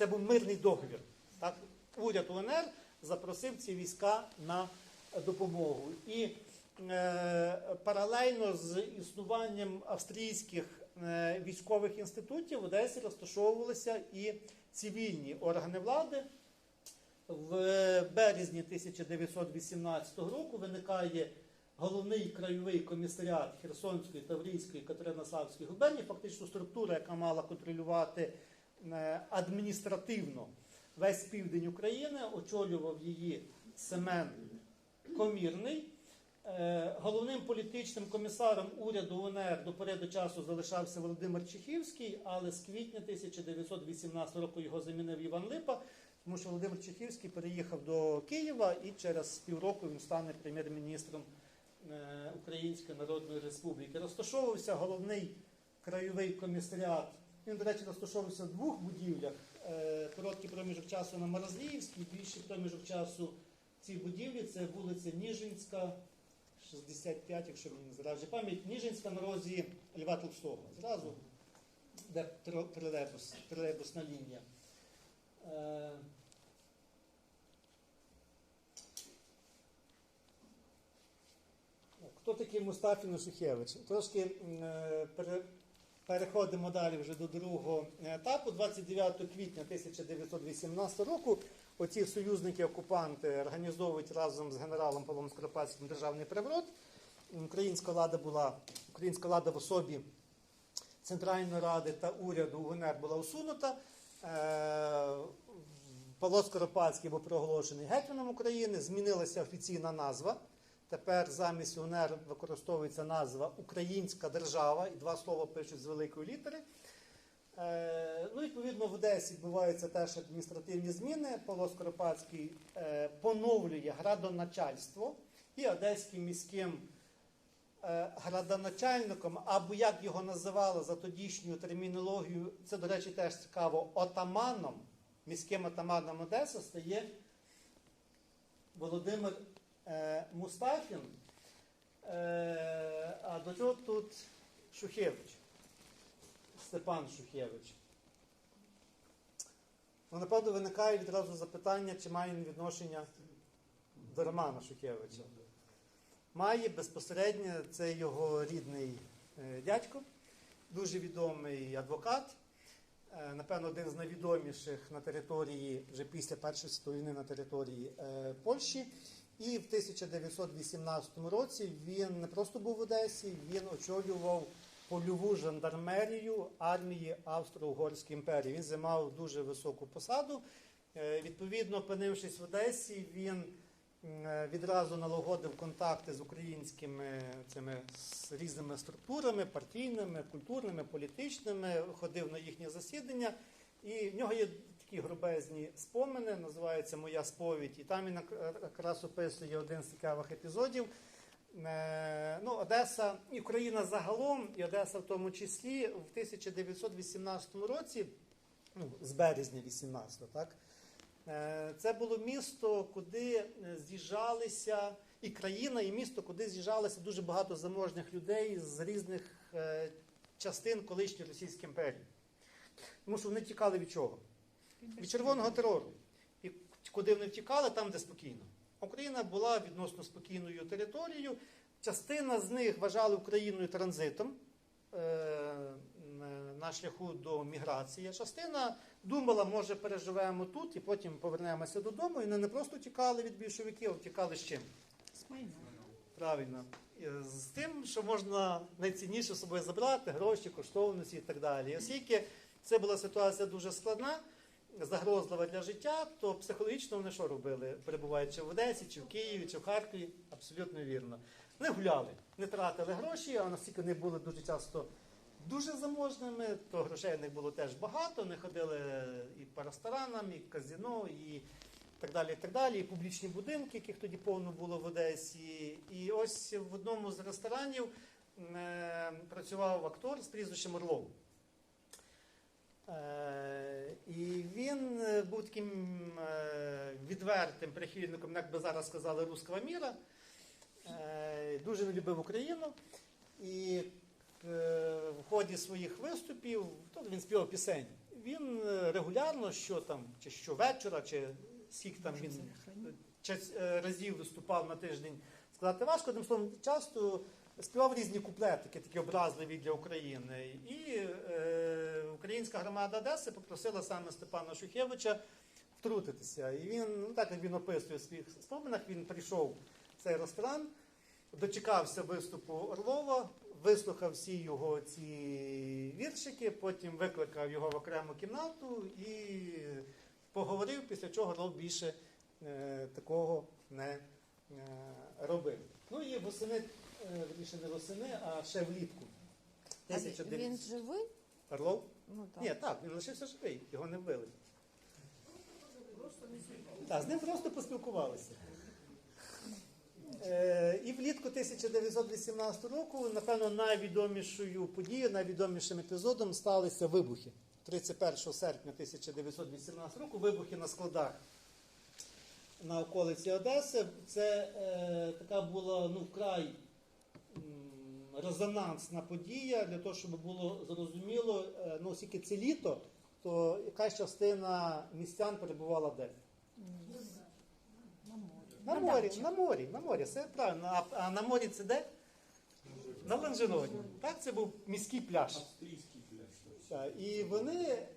Це був мирний договір. Так? Уряд УНР запросив ці війська на допомогу. І е, паралельно з існуванням австрійських е, військових інститутів в Одесі розташовувалися і цивільні органи влади. В березні 1918 року виникає головний краєвий комісаріат Херсонської, Таврійської, Катеринославської губернії, фактично структура, яка мала контролювати е, адміністративно весь південь України, очолював її Семен Комірний. Е, Головним політичним комісаром уряду УНР до пори до часу залишався Володимир Чехівський, але з квітня 1918 року його замінив Іван Липа, тому що Володимир Чехівський переїхав до Києва і через півроку він стане прем'єр-міністром е, Української Народної Республіки. Розташовувався головний краєвий комісаріат. Він, до речі, розташовувався в двох будівлях. Е, Короткий проміжок часу на Морозліївській, більший проміжок часу цій будівлі це вулиця Ніжинська, 65, якщо мені не зраджує пам'ять, Ніжинська на розі Льва Толстого. Зразу, де тро- тролейбус, тролейбусна лінія. Е, Хто такий Мустафін Шухевич? Трошки е, пере- переходимо далі вже до другого етапу. 29 квітня 1918 року оці союзники-окупанти організовують разом з генералом Павлом Скоропадським державний переворот. Українська влада була українська влада в особі Центральної ради та уряду УНР була усунута. Е, Павло Скоропадський був проголошений гетьманом України. Змінилася офіційна назва. Тепер замість УНР використовується назва Українська держава, і два слова пишуть з великої літери. Е, ну, відповідно, в Одесі відбуваються теж адміністративні зміни. Павло Скоропадський е, поновлює градоначальство і одеським міським е, градоначальником, або як його називали за тодішньою термінологією, це, до речі, теж цікаво, отаманом, міським отаманом Одеси стає Володимир Мустафін. Е, а до цього тут Шухевич. Степан Шухевич. Ну, напевно, виникає відразу запитання, чи має він відношення до Романа Шухевича. Має безпосередньо це його рідний е, дядько, дуже відомий адвокат, е, напевно, один з найвідоміших на території вже після Першої світової війни на території е, Польщі. І в 1918 році він не просто був в Одесі, він очолював польову жандармерію армії Австро-Угорської імперії. Він займав дуже високу посаду. Е, Відповідно, опинившись в Одесі, він е, відразу налагодив контакти з українськими цими з різними структурами, партійними, культурними, політичними, ходив на їхні засідання. І в нього є такі грубезні спомини, називається Моя сповідь. І там він як- якраз описує один з цікавих епізодів. Е, Ну, Одеса і Україна загалом, і Одеса в тому числі, в 1918 році, ну, з березня 18 так, е, це було місто, куди е, з'їжджалися, і країна, і місто, куди з'їжджалися дуже багато заможних людей з різних частин колишньої Російської імперії. Тому що вони тікали від чого? Від червоного терору. І куди вони втікали, там, де спокійно. Україна була відносно спокійною територією. Частина з них вважали Україною транзитом е, на шляху до міграції. Частина думала, може, переживемо тут і потім повернемося додому. І вони не просто тікали від більшовиків, а втікали з чим? З майном. Правильно. З тим, що можна найцінніше з собою забрати, гроші, коштовності і так далі. Оскільки це була ситуація дуже складна, загрозлива для життя, то психологічно вони що робили, перебуваючи в Одесі, чи в Києві, чи в Харкові, абсолютно вірно. Вони гуляли, не тратили гроші, а наскільки вони були дуже часто дуже заможними, то грошей в них було теж багато. Вони ходили і по ресторанам, і казино, і так далі, і так далі, і публічні будинки, яких тоді повно було в Одесі. І ось в одному з ресторанів е, працював актор з прізвищем Орлов. І він е, був таким е, відвертим прихильником, як би зараз сказали, руского міра. Е, дуже не любив Україну. І в ході своїх виступів то він співав пісень. він регулярно, що там, чи щовечора, чи скільки там він разів виступав на тиждень, сказати важко, одним словом, часто співав різні куплетики, такі образливі для України. І українська громада Одеси попросила саме Степана Шухевича втрутитися. І він, ну так як він описує в своїх споминах, він прийшов в цей ресторан, дочекався виступу Орлова, вислухав всі його ці віршики, потім викликав його в окрему кімнату і поговорив, після чого Орлов більше е, такого не е, робив. Ну і восени, е, вірніше не восени, а ще влітку. Він- 1900 Він живий? Орлов? Ну, так. Ні, так, він лишився живий, його не вбили. Так, з ним просто поспілкувалися. Е, і влітку 1918 року, напевно, найвідомішою подією, найвідомішим епізодом сталися вибухи. 31 серпня 1918 року вибухи на складах на околиці Одеси. Це е, така була ну, вкрай резонансна подія для того, щоб було зрозуміло, е, ну, оскільки це літо, то якась частина містян перебувала де? На На морі, на морі, на морі, все правильно. А, а на морі це де? На Ланжероні. Так, це був міський пляж. Австрійський пляж. Так, І вони, е,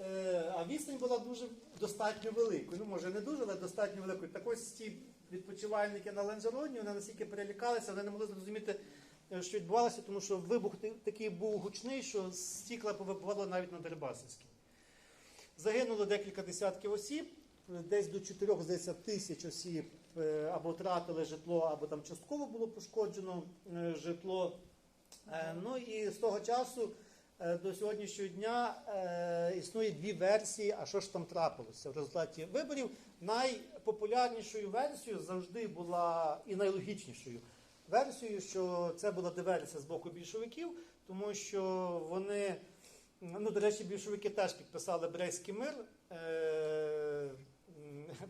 е, а відстань була дуже достатньо великою. Ну, може, не дуже, але достатньо великою. Так ось ті відпочивальники на Ланжероні, вони настільки перелякалися, вони не могли зрозуміти, е, що відбувалося, тому що вибух такий був гучний, що стікла повибивало навіть на Дерибасівській. Загинуло декілька десятків осіб, десь до 4 тисяч осіб е, або втратили житло, або там частково було пошкоджено е, житло. Е, Ну і з того часу е, до сьогоднішнього дня е, існує дві версії, а що ж там трапилося в результаті виборів. Найпопулярнішою версією завжди була і найлогічнішою версією, що це була диверсія з боку більшовиків, тому що вони, ну, до речі, більшовики теж підписали Брестський мир. Е,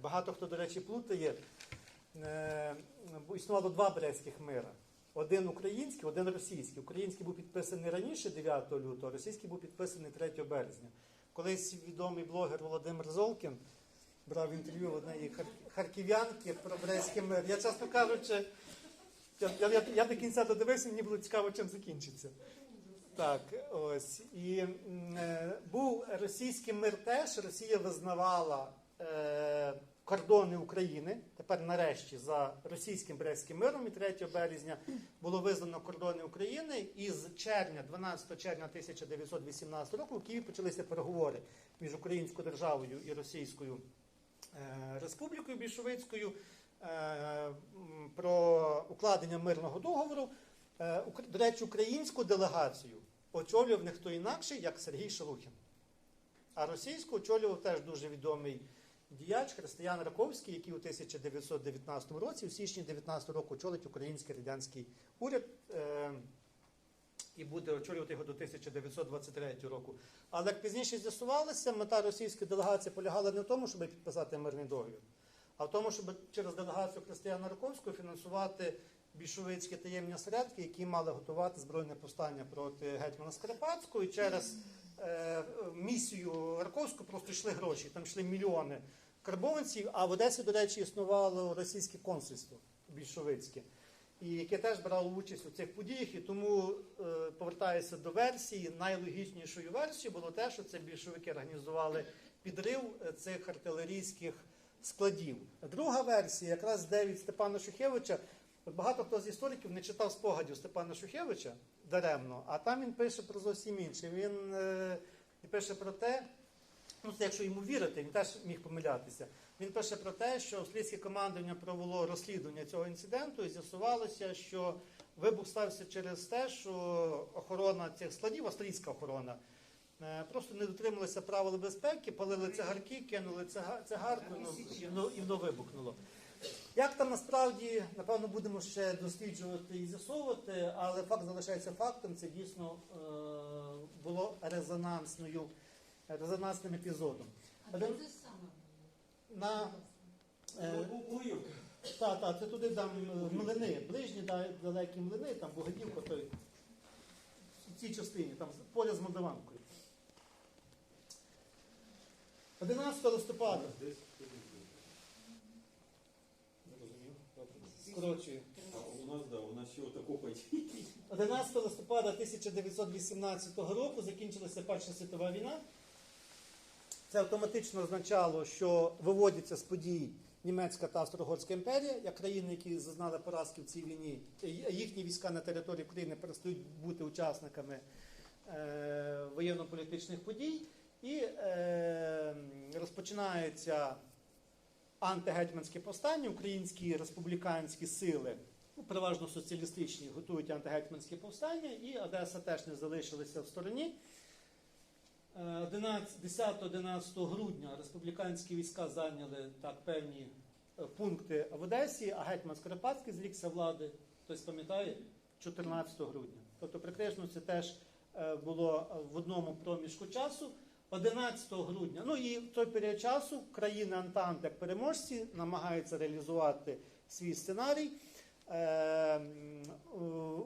Багато хто, до речі, плутає. Е, Існувало два Брестських мира. Один український, один російський. Український був підписаний раніше 9 лютого, а російський був підписаний 3 березня. Колись відомий блогер Володимир Золкін брав інтерв'ю в однієї харків'янки про Брестський мир. Я, чесно кажучи, я, я, я, я до кінця додивився, мені було цікаво, чим закінчиться. Так, ось. І е, був російський мир теж. Росія визнавала е, кордони України. Тепер, нарешті, за російським Брестським миром і 3 березня було визнано кордони України. І з червня, 12 червня 1918 року, в Києві почалися переговори між Українською державою і Російською е, Республікою Більшовицькою про укладення мирного договору. Е, До речі, українську делегацію очолював не хто інакший, як Сергій Шелухін. А російську очолював теж дуже відомий діяч Християн Раковський, який у 1919 році, у січні 19 року, очолить український радянський уряд е, і буде очолювати його до 1923 року. Але як пізніше з'ясувалося, мета російської делегації полягала не в тому, щоб підписати мирний договір, а в тому, щоб через делегацію Християна Раковського фінансувати більшовицькі таємні осередки, які мали готувати збройне повстання проти гетьмана Скрипацького. І через е, місію Раковського просто йшли гроші. Там йшли мільйони карбованців. А в Одесі, до речі, існувало російське консульство більшовицьке, і яке теж брало участь у цих подіях. І тому е, повертаюся до версії. Найлогічнішою версією було те, що це більшовики організували підрив е, цих артилерійських складів. Друга версія, якраз де від Степана Шухевича. Багато хто з істориків не читав спогадів Степана Шухевича даремно, а там він пише про зовсім інше. Він е, пише про те, ну це якщо йому вірити, він теж міг помилятися. Він пише про те, що австрійське командування провело розслідування цього інциденту і з'ясувалося, що вибух стався через те, що охорона цих складів, австрійська охорона, просто не дотрималася правил безпеки, палили цигарки, кинули цига- цигарку ну, і воно, і воно вибухнуло. Як там насправді, напевно, будемо ще досліджувати і з'ясовувати, але факт залишається фактом. Це дійсно е, було резонансною, резонансним епізодом. А де це саме? На, е, та, та, це туди там е, млини, ближні далекі млини, там Богодівка, той, в цій частині, там поряд з Молдаванкою. 11 листопада. А у нас, да, у нас ще отако 11 листопада 1918 року закінчилася Перша світова війна. Це автоматично означало, що виводяться з подій Німецька та Австро-Угорська імперія, як країни, які зазнали поразки в цій війні, їхні війська на території України перестають бути учасниками е, воєнно-політичних подій, і е, розпочинається антигетьманське повстання, українські республіканські сили, ну, переважно соціалістичні, готують антигетьманське повстання, і Одеса теж не залишилася в стороні. Е, 10-11 грудня республіканські війська зайняли так певні е, пункти в Одесі, а гетьман Скоропадський зрікся влади, хтось пам'ятає, 14 грудня. Тобто, практично це теж е, було в одному проміжку часу. 11 грудня, ну і в той період часу країни Антанти, як переможці, намагаються реалізувати свій сценарій. Е,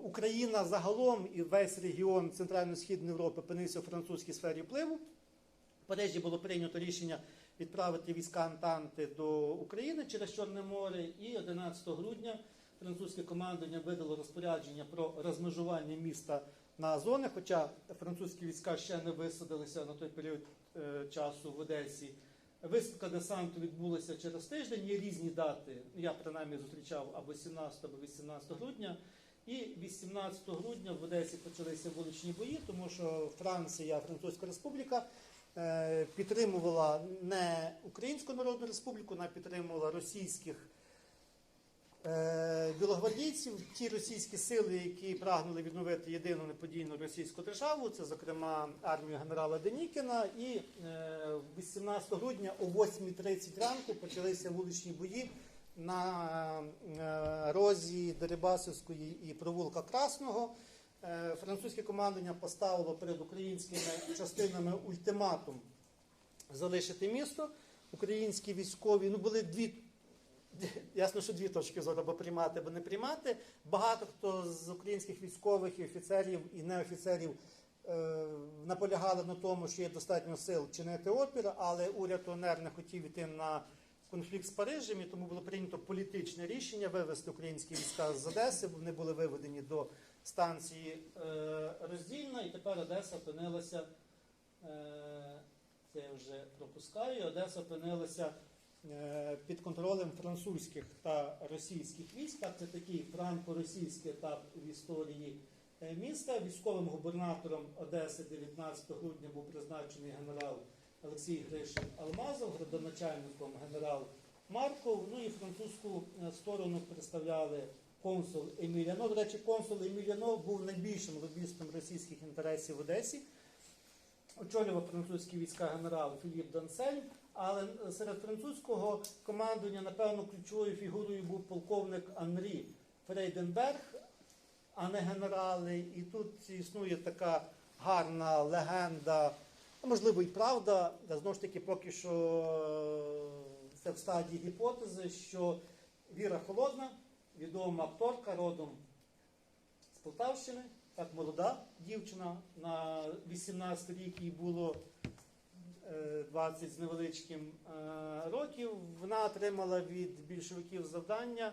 Україна загалом і весь регіон Центрально-Східної Європи опинився у французькій сфері впливу. В Парижі було прийнято рішення відправити війська Антанти до України через Чорне море, і 11 грудня французьке командування видало розпорядження про розмежування міста на зони, хоча французькі війська ще не висадилися на той період е, часу в Одесі. Висадка десанту відбулася через тиждень. Є різні дати. Я принаймні зустрічав або 17 або 18 грудня. І 18 грудня в Одесі почалися вуличні бої, тому що Франція, Французька Республіка е, підтримувала не Українську Народну Республіку, вона підтримувала російських білогвардійців, ті російські сили, які прагнули відновити єдину неподійну російську державу, це, зокрема, армію генерала Денікіна. І е, 18 грудня о 8.30 ранку почалися вуличні бої на е, розі Дерибасівської і провулка Красного. Е, Французьке командування поставило перед українськими частинами ультиматум залишити місто. Українські військові ну були дві. Ясно, що дві точки зору або приймати, або не приймати. Багато хто з українських військових і офіцерів і неофіцерів е, наполягали на тому, що є достатньо сил чинити опір, але уряд ОНР не хотів іти на конфлікт з Парижем, і тому було прийнято політичне рішення вивести українські війська з Одеси. Вони були виведені до станції е, роздільна, і тепер Одеса опинилася. Е, це я вже пропускаю. Одеса опинилася під контролем французьких та російських військ. Це такий франко-російський етап в історії е, міста. Військовим губернатором Одеси 19 грудня був призначений генерал Олексій Гришин Алмазов, градоначальником генерал Марков. Ну і французьку е, сторону представляли консул Еміліанов. До речі, консул Еміліанов був найбільшим лобістом російських інтересів в Одесі. Очолював французькі війська генерал Філіп Дансельм, але серед французького командування, напевно, ключовою фігурою був полковник Анрі Фрейденберг, а не генерали. І тут існує така гарна легенда, можливо і правда, знову ж таки, поки що е, це в стадії гіпотези, що Віра Холодна, відома акторка родом з Полтавщини, так молода дівчина на 18 рік їй було 20 з невеличким е, років. Вона отримала від більшовиків завдання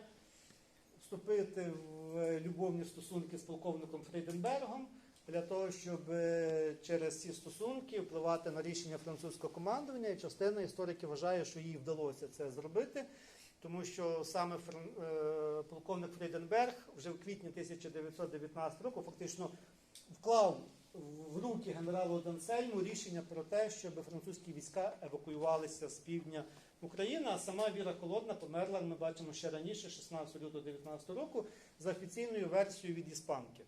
вступити в любовні стосунки з полковником Фрейденбергом для того, щоб е, через ці стосунки впливати на рішення французького командування. І частина істориків вважає, що їй вдалося це зробити. Тому що саме е, полковник Фрейденберг вже в квітні 1919 року фактично вклав в руки генералу Дансельму рішення про те, щоб французькі війська евакуювалися з півдня України. А сама Віра Холодна померла, ми бачимо ще раніше, 16 лютого 19 року, за офіційною версією від іспанки,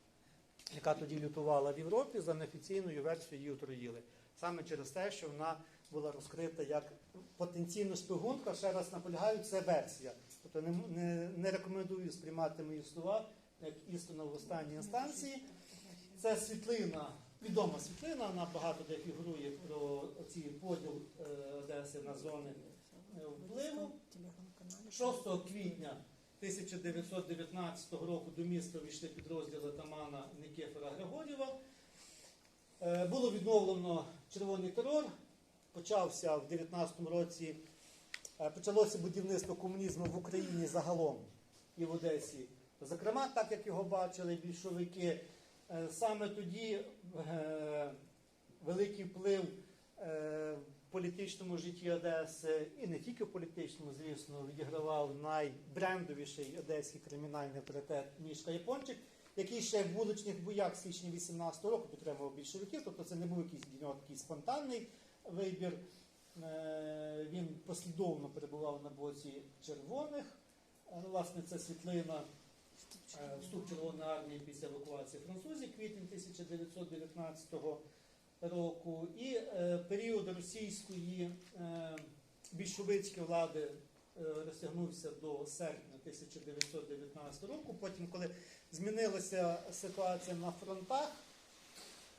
яка тоді лютувала в Європі, за неофіційною версією її отруїли. Саме через те, що вона була розкрита як потенційна шпигунка. Ще раз наполягаю, це версія. Тобто не, не, не рекомендую сприймати мої слова як істину в останній інстанції. Це світлина, відома світлина, вона багато де фігурує про ці поділ е, Одеси на зони е, впливу. 6 квітня 1919 року до міста війшли підрозділи Тамана Никифора Григорєва. Е, Було відновлено червоний терор. почався в 19-му році, почалося будівництво комунізму в Україні загалом і в Одесі. Зокрема, так як його бачили більшовики, саме тоді е, великий вплив е, в політичному житті Одеси, і не тільки в політичному, звісно, відігравав найбрендовіший одеський кримінальний авторитет Мішка Япончик, який ще в вуличних боях січні 18-го року підтримував більшовиків, тобто це не був якийсь для нього такий спонтанний вибір. Е, Він послідовно перебував на боці червоних. Е, Власне, це світлина е, вступ Червоної армії після евакуації французів квітень 1919 року. І е, період російської е, більшовицької влади е, розтягнувся до серпня 1919 року. Потім, коли змінилася ситуація на фронтах,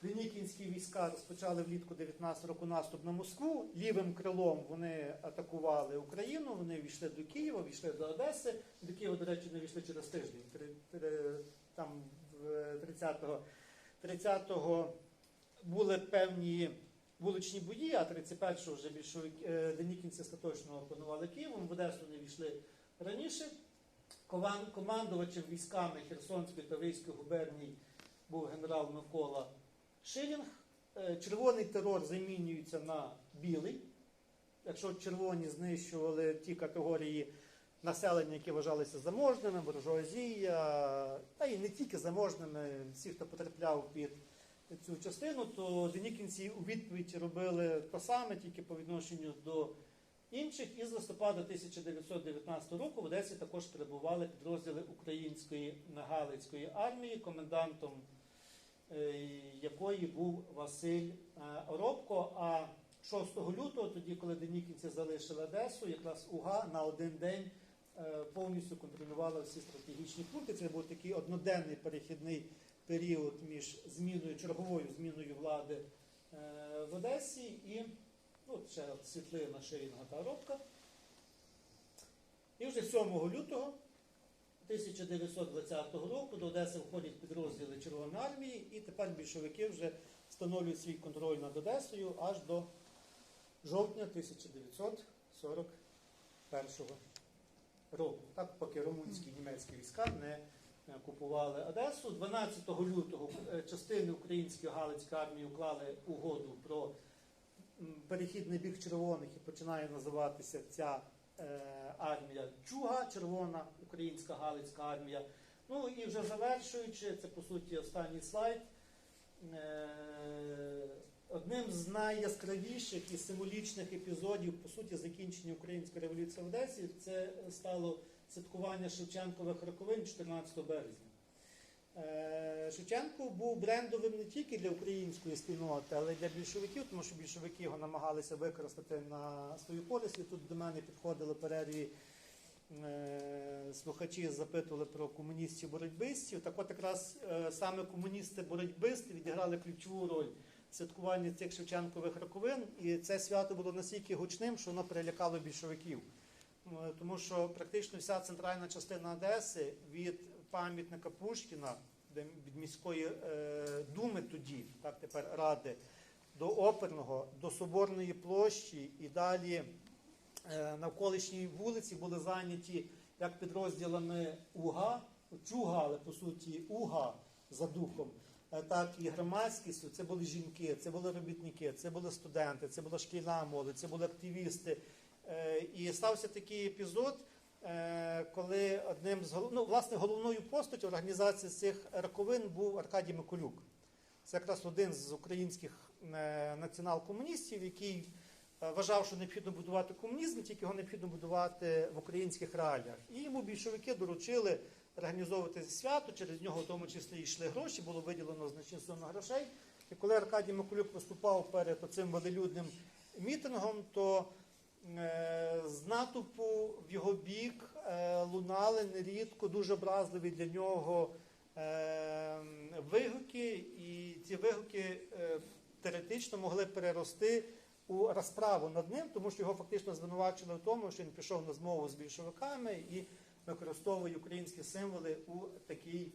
Денікінські війська розпочали влітку 19 року наступ на Москву. Лівим крилом вони атакували Україну. Вони війшли до Києва, війшли до Одеси. До Києва, до речі, не війшли через тиждень. Там 30-го 30-го були певні вуличні бої, а 31-го вже більшовики е, денікінці остаточно опанували Києвом. В Одесу вони війшли раніше. Командувачем військами Херсонської та Вийської губерній був генерал Микола Шилінг. Е, Червоний терор замінюється на білий. Якщо червоні знищували ті категорії населення, які вважалися заможними, буржуазія, та й не тільки заможними, всі, хто потрапляв під цю частину, то денікінці у відповідь робили те саме, тільки по відношенню до інших. І з листопада 1919 року в Одесі також перебували підрозділи української Галицької армії, комендантом якої був Василь е, Оробко. А 6 лютого, тоді, коли денікінці залишили Одесу, якраз УГА на один день е, повністю контролювала всі стратегічні пункти. Це був такий одноденний перехідний період між зміною, черговою зміною влади е, в Одесі і ну, ще світлина Ширінга та Оробка. І вже 7 лютого 1920 року до Одеси входять підрозділи Червоної армії, і тепер більшовики вже встановлюють свій контроль над Одесою аж до жовтня 1941 року. Так, поки румунські і німецькі війська не купували Одесу. 12 лютого е, частини української Галицької армії уклали угоду про перехідний біг червоних і починає називатися ця е, армія Чуга, Червона Українська Галицька армія. Ну і вже завершуючи, це по суті останній слайд. Е, Одним з найяскравіших і символічних епізодів, по суті, закінчення Української революції в Одесі, це стало святкування Шевченкових роковин 14 березня. Е, Шевченко був брендовим не тільки для української спільноти, але й для більшовиків, тому що більшовики його намагалися використати на свою користь. І тут до мене підходили перерві слухачі, запитували про комуністів боротьбистів. Так от якраз е, саме комуністи-боротьбисти відіграли ключову роль в святкуванні цих Шевченкових роковин. І це свято було настільки гучним, що воно перелякало більшовиків. Е, Тому що практично вся центральна частина Одеси від пам'ятника Пушкіна, від міської е, думи тоді, так тепер ради, до оперного, до Соборної площі і далі е, навколишньої вулиці були зайняті як підрозділами УГА, Чуга, але по суті УГА за духом, е, так і громадськістю. Це були жінки, це були робітники, це були студенти, це була шкільна молодь, це були активісти. Е, І стався такий епізод, коли одним з ну, власне головною постаттю організації цих роковин був Аркадій Миколюк. Це якраз один з українських націонал-комуністів, який вважав, що необхідно будувати комунізм, тільки його необхідно будувати в українських реаліях. І йому більшовики доручили організовувати свято, через нього в тому числі йшли гроші, було виділено значні суми грошей. І коли Аркадій Миколюк виступав перед цим велелюдним мітингом, то е, з натовпу в його бік е, лунали нерідко дуже образливі для нього е, вигуки, і ці вигуки е, теоретично могли перерости у розправу над ним, тому що його фактично звинувачили в тому, що він пішов на змову з більшовиками і використовує українські символи у такий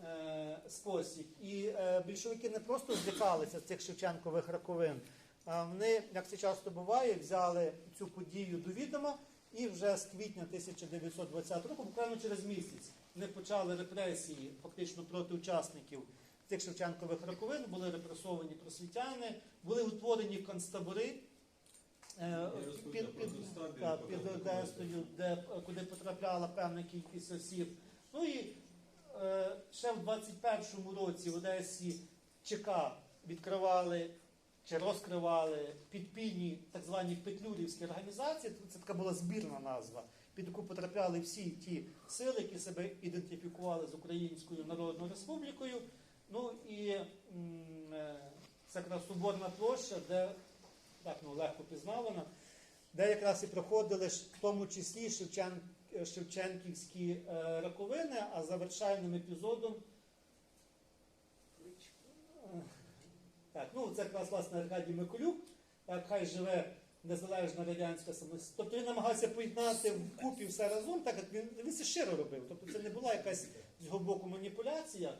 е, спосіб. І е, більшовики не просто злякалися цих Шевченкових роковин. А Вони, як це часто буває, взяли цю подію до відома і вже з квітня 1920 року, буквально через місяць, вони почали репресії фактично проти учасників цих Шевченкових роковин, були репресовані просвітяни, були утворені концтабори. е, Під, під, концтабір, під. Одесою, де, куди потрапляла певна кількість осіб. Ну і е, ще в 21-му році в Одесі ЧК відкривали чи розкривали підпільні так звані петлюрівські організації. Це така була збірна назва, під яку потрапляли всі ті сили, які себе ідентифікували з Українською Народною Республікою. Ну і м, е, це якраз Соборна площа, де так ну, легко пізнавана, де якраз і проходили в тому числі Шевчен, Шевченківські е, раковини, а завершальним епізодом. е, Так, ну це якраз власне Аркадій Миколюк, так, хай живе незалежна радянська самостійність. Тобто він намагався поєднати вкупі все разом, так як він, він це щиро робив. Тобто це не була якась з його боку маніпуляція.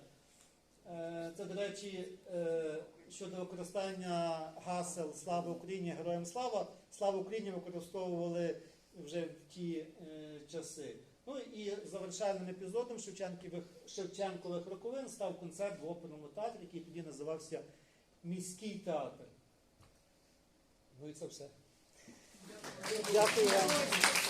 Е, Це, до речі, е, щодо використання гасел Слава Україні, Героям Слава. Слава Україні використовували вже в ті е, часи. Ну і завершальним епізодом Шевченкових, Шевченкових роковин став концерт в оперному театрі, який тоді називався Міський театр. Ну і це все. Дякую вам.